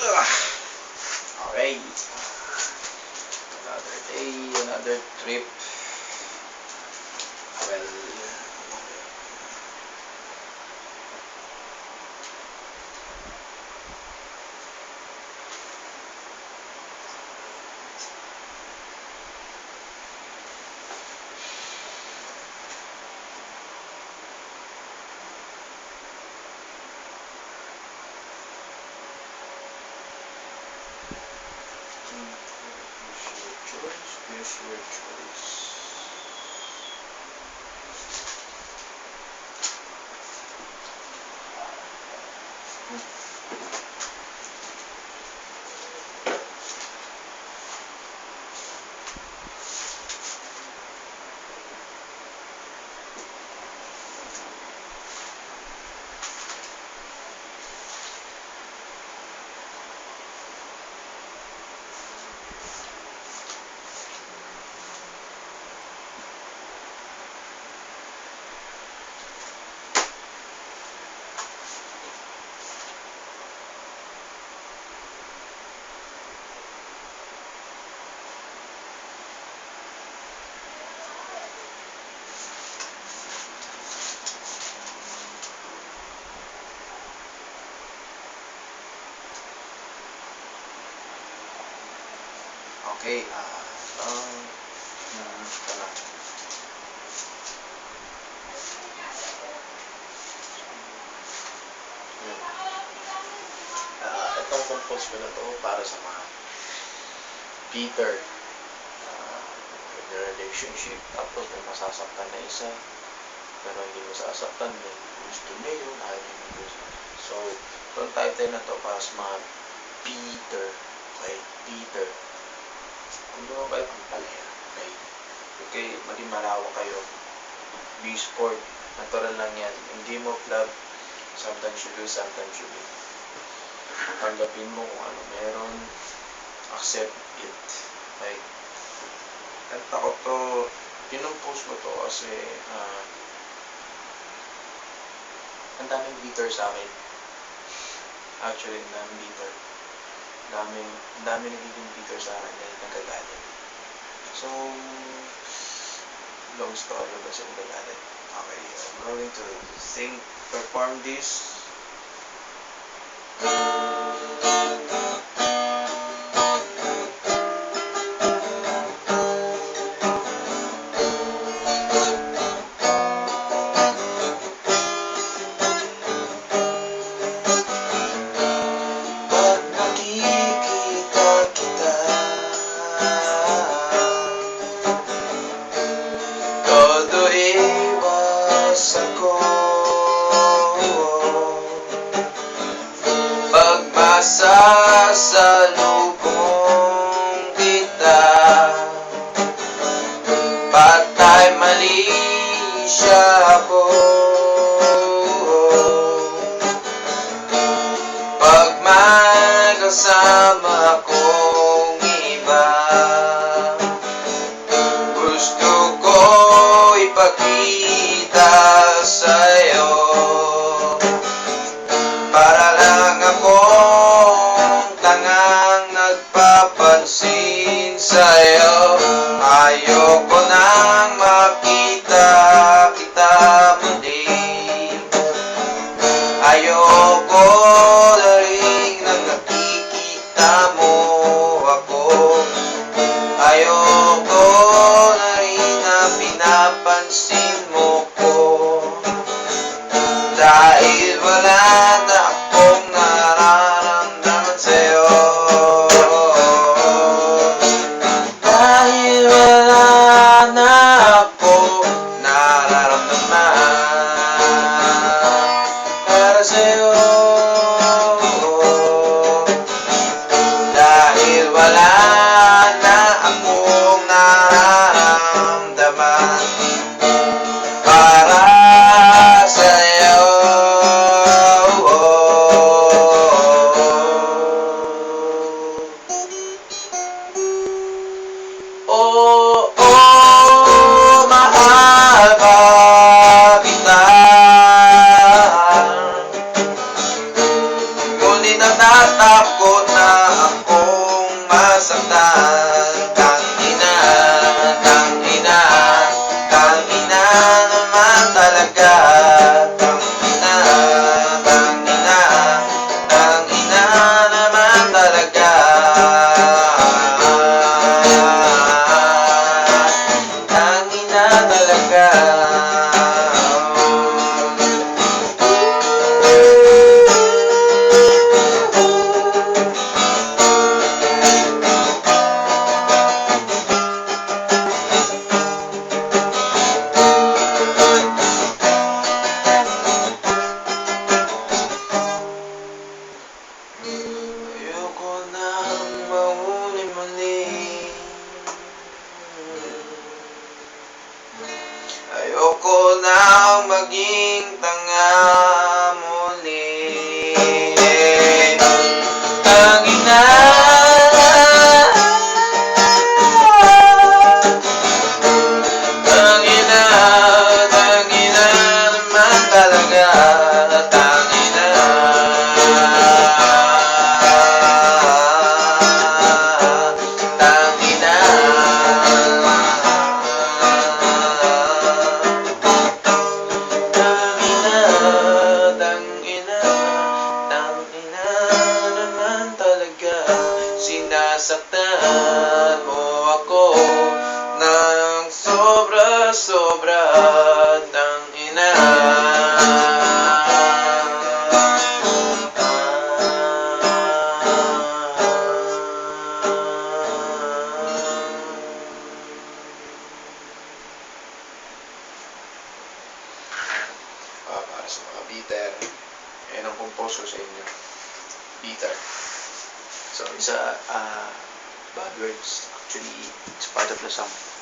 Okay. Another day, another trip. is your choice. Okay, ah, um, tara. Yun. Ah, itong compose ko na to para sa mga Peter ah, may relationship tapos may masasaktan na isa pero hindi mo sasaktan may gusto niya yun ayaw niya may gusto so itong title na to para sa mga Peter okay Peter kung kayo pampalaya okay okay maging malawa kayo. Be sport natural lang yan. Hindi mo club sometimes you lose sometimes you win tanggapin mo kung ano meron. Accept it. Okay kanta ko to pinumpose ko to kasi ah ang daming bitter sa akin. Actually ang daming bitter daming ang daming nagiging bitter sa akin dahil nagagalit. So long story ba siya nagagalit. Okay I'm going to sing perform this pasado. Ayoko na rin nang nakikita mo ako. Ayoko na rin na pinapansin mo ko. Dahil wala para yeah bitter. Ayan ang composer sa inyo. Bitter. So, isa, uh, bad words. Actually, it's part of the song.